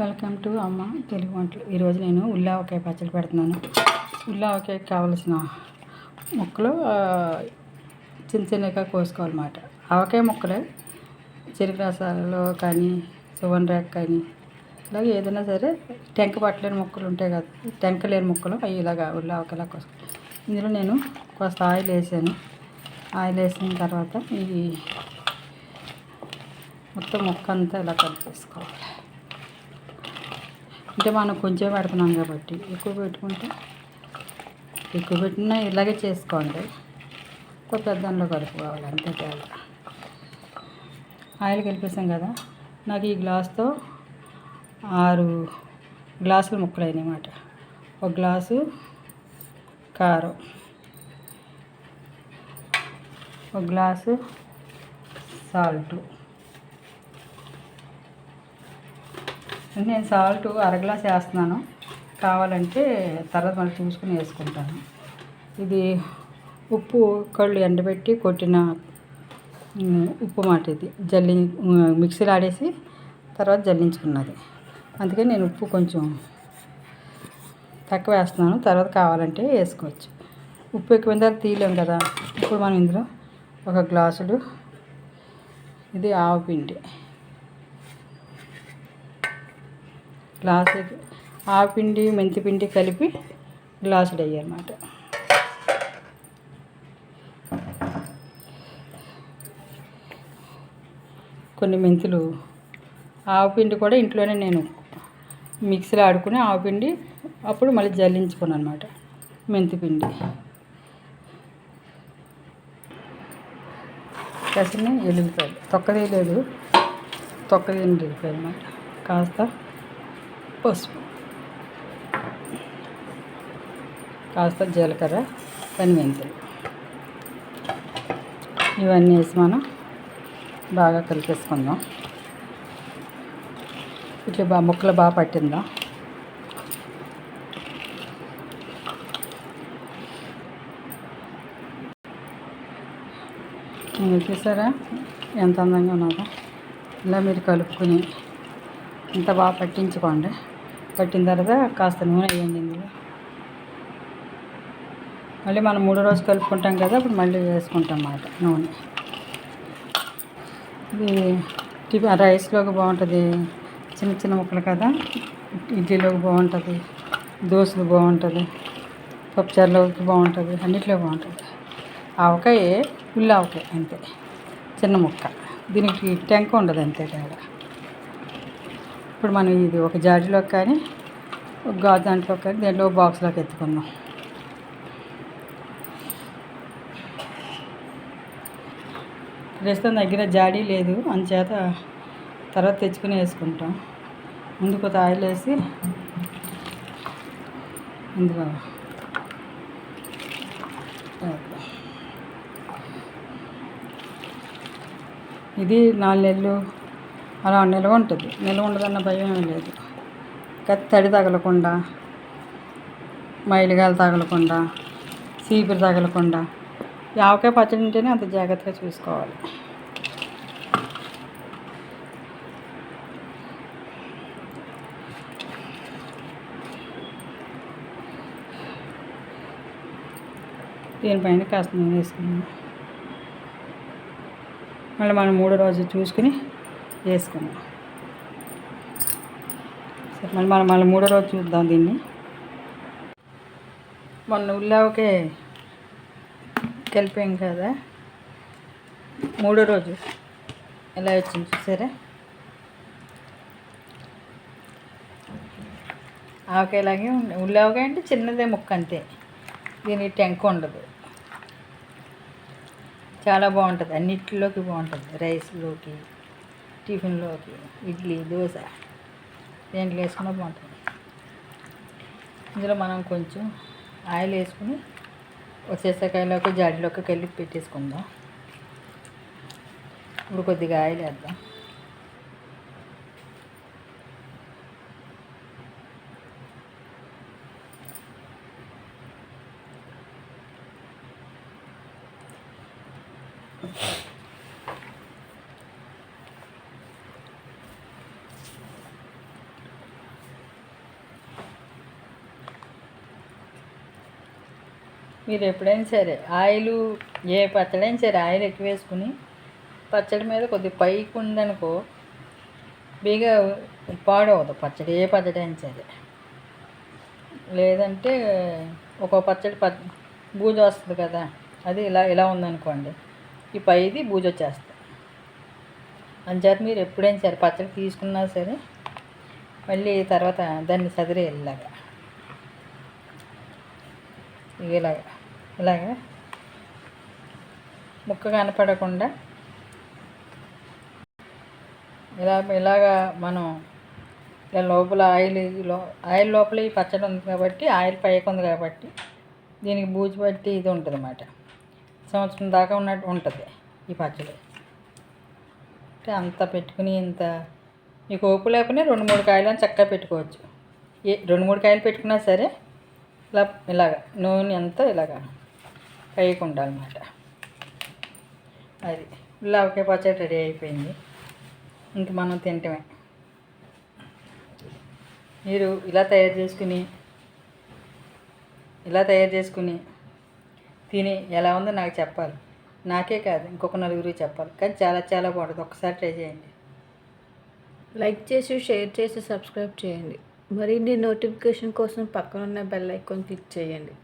Welcome to అమ్మ తెలుగు వంటలు. ఈరోజు నేను ఉల్లావకాయ పచ్చడి పెడుతున్నాను. ఉల్లావకాయకి కావలసిన ముక్కలు చిన్న చిన్నగా కోసుకోవాలన్నమాట. ఆవకాయ ముక్కలే చెరుకు రసాలలో కానీ సువన్ రేక్ కానీ ఇలాగే ఏదైనా సరే టెంక పట్టలేని ముక్కలు ఉంటాయి కదా టెంక లేని ముక్కలు అవి ఇలాగా ఉల్లావకాయలా కోసుకో ఇందులో నేను కొంత ఆయిల్ వేసాను. ఆయిల్ వేసిన తర్వాత ఈ మొత్తం ముక్క అంతా ఇలా కలిపేసుకోవాలి. అంటే మనం కొంచెం పెడుతున్నాం కాబట్టి ఎక్కువ పెట్టుకుంటే ఎక్కువ పెట్టినా ఇలాగే చేసుకోండి. కొత్త దానిలో కలుపుకోవాలి అంతే తేడా ఆయిల్ కలిపేసాం కదా నాకు ఈ గ్లాస్తో ఆరు గ్లాసులు ముక్కలు అయినాయి ఒక గ్లాసు కారం ఒక గ్లాసు సాల్టు. నేను సాల్ట్ అర గ్లాస్ వేస్తున్నాను. కావాలంటే తర్వాత మళ్ళీ చూసుకుని వేసుకుంటాను. ఇది ఉప్పు కళ్ళు ఎండబెట్టి కొట్టిన ఉప్పు మాట ఇది. జల్లి మిక్సీలో ఆడేసి తర్వాత జల్లించుకున్నది. అందుకే నేను ఉప్పు కొంచెం తక్కువ వేస్తున్నాను. తర్వాత కావాలంటే వేసుకోవచ్చు. ఉప్పు ఎక్కువైన తర్వాత తీయలేం కదా. ఇప్పుడు మనం ఇందులో ఒక గ్లాసుడు ఇది ఆవు పిండి. గ్లాసు ఆపిండి మెంతిపిండి కలిపి గ్లాసులు అయ్యన్నమాట కొన్ని మెంతులు ఆవుపిండి కూడా ఇంట్లోనే నేను మిక్సీలో ఆడుకుని ఆవుపిండి అప్పుడు మళ్ళీ జల్లించుకున్నాను అనమాట మెంతిపిండి కసిన ఎల్లుల్లిపాయలు. తొక్కదే లేదు తొక్కది ఎల్లుల్లిపాయలు అనమాట కాస్త పసుపు. కాస్త జీలకర్ర పనిమెంతులు ఇవన్నీ వేసి మనం బాగా కలిపేసుకుందాం. ఇట్లా బాగా ముక్కలు బాగా పట్టిందా? మీరు చూసారా? ఎంత అందంగా ఉన్నదో ఇలా మీరు కలుపుకొని ఇంత బాగా పట్టించుకోండి. పట్టిన తర్వాత కాస్త నూనె వేయండి ఇందులో. మళ్ళీ మనం మూడో రోజు కలుపుకుంటాం కదా అప్పుడు మళ్ళీ వేసుకుంటాం అన్నమాట నూనె. ఇది టిఫిన్ రైస్లోకి బాగుంటుంది. చిన్న చిన్న ముక్కలు కదా ఇడ్లీలోకి బాగుంటుంది దోశలు బాగుంటుంది పప్పుచారులోకి బాగుంటుంది అన్నిట్లో బాగుంటుంది. ఆవకాయ ఉల్లి ఆవకాయ అంతే. చిన్న ముక్క. దీనికి టెంక ఉండదు అంతే తేడా. ఇప్పుడు మనం ఇది ఒక జాడీలోకి కానీ ఒక గాజు దాంట్లో కానీ దేంట్లో బాక్స్లోకి ఎత్తుకుందాం. ప్రస్తుతం దగ్గర జాడీ లేదు. అందుచేత తర్వాత తెచ్చుకుని వేసుకుంటాం. ముందు కొత్త ఆయిల్ వేసి ఇందులో ఇది నాలుగు నెలలు అలా నిల్వ ఉంటుంది. నిల్వ ఉండదన్న భయం లేదు. కత్తి తడి తగలకుండా మైలుగాలు తగలకుండా చీపురు తగలకుండా ఈ ఆవకాయ పచ్చడి ఉంటేనే అంత జాగ్రత్తగా చూసుకోవాలి. దీనిపైన కాస్త నూనె వేసుకున్నాం మళ్ళీ మనం మూడో రోజు చూసుకుని వేసుకున్నాం సరే మళ్ళీ మనం మళ్ళీ మూడో రోజు చూద్దాం దీన్ని. మొన్న ఉల్లావకే కలిపాం కదా. మూడో రోజు. ఎలా వచ్చింది చూసారా? ఆవకాయలాగే ఉంది ఉల్లావకాయ అంటే చిన్నదే ముక్క అంతే. దీనికి టెంక ఉండదు. చాలా బాగుంటుంది. అన్నిటిలోకి బాగుంటుంది. రైస్లోకి. టిఫిన్లోకి ఇడ్లీ దోశ దేంట్లో వేసుకున్నా బాగుంటుంది. ఇందులో మనం కొంచెం ఆయిల్ వేసుకుని వచ్చేసకాయలోకి జాడీలోకి కలిపి పెట్టేసుకుందాం. ఇప్పుడు కొద్దిగా ఆయిల్ వేద్దాం. మీరు ఎప్పుడైనా సరే ఆయిల్ ఏ పచ్చడి అయినా సరే ఆయిల్ ఎక్కువ వేసుకుని పచ్చడి మీద కొద్దిగా పైకి ఉందనుకో బీగా పాడవదు పచ్చడి ఏ పచ్చడి అయినా సరే. లేదంటే ఒక పచ్చడి ప బూజ వస్తుంది కదా అది ఇలా ఇలా ఉందనుకోండి ఈ పైది బూజ వచ్చేస్తుంది. అంచేత మీరు ఎప్పుడైనా సరే పచ్చడి తీసుకున్నా సరే మళ్ళీ తర్వాత దాన్ని సదిరే ఇలాగా. ఇలాగా ముక్క కనపడకుండా ఇలా ఇలాగా మనం ఇలా లోపల ఆయిల్లో ఆయిల్ లోపల ఈ పచ్చడి ఉంది కాబట్టి ఆయిల్ పైకి ఉంది కాబట్టి దీనికి బూజు పట్టి ఇది ఉంటుంది అన్నమాట సంవత్సరం దాకా ఉన్నట్టు ఉంటుంది ఈ పచ్చడి. అంటే అంత పెట్టుకుని ఇంత మీకు ఓపు లేకపోయినా రెండు మూడు కాయలు చక్కగా పెట్టుకోవచ్చు. ఏ రెండు మూడు కాయలు పెట్టుకున్నా సరే ఇలా ఇలాగ నూనె అంతా ఇలాగా వేయకుండా అనమాట అది లవకాయ పచ్చడి రెడీ అయిపోయింది. ఇంక మనం తింటమే. మీరు ఇలా తయారు చేసుకుని ఇలా తయారు చేసుకుని తిని ఎలా ఉందో నాకు చెప్పాలి. నాకే కాదు ఇంకొక నలుగురికి చెప్పాలి. కానీ చాలా చాలా బాగుంటుంది. ఒకసారి ట్రై చేయండి. లైక్ చేసి షేర్ చేసి సబ్స్క్రైబ్ చేయండి. మరిన్ని నోటిఫికేషన్ కోసం పక్కన ఉన్న బెల్ ఐకాన్ క్లిక్ చేయండి.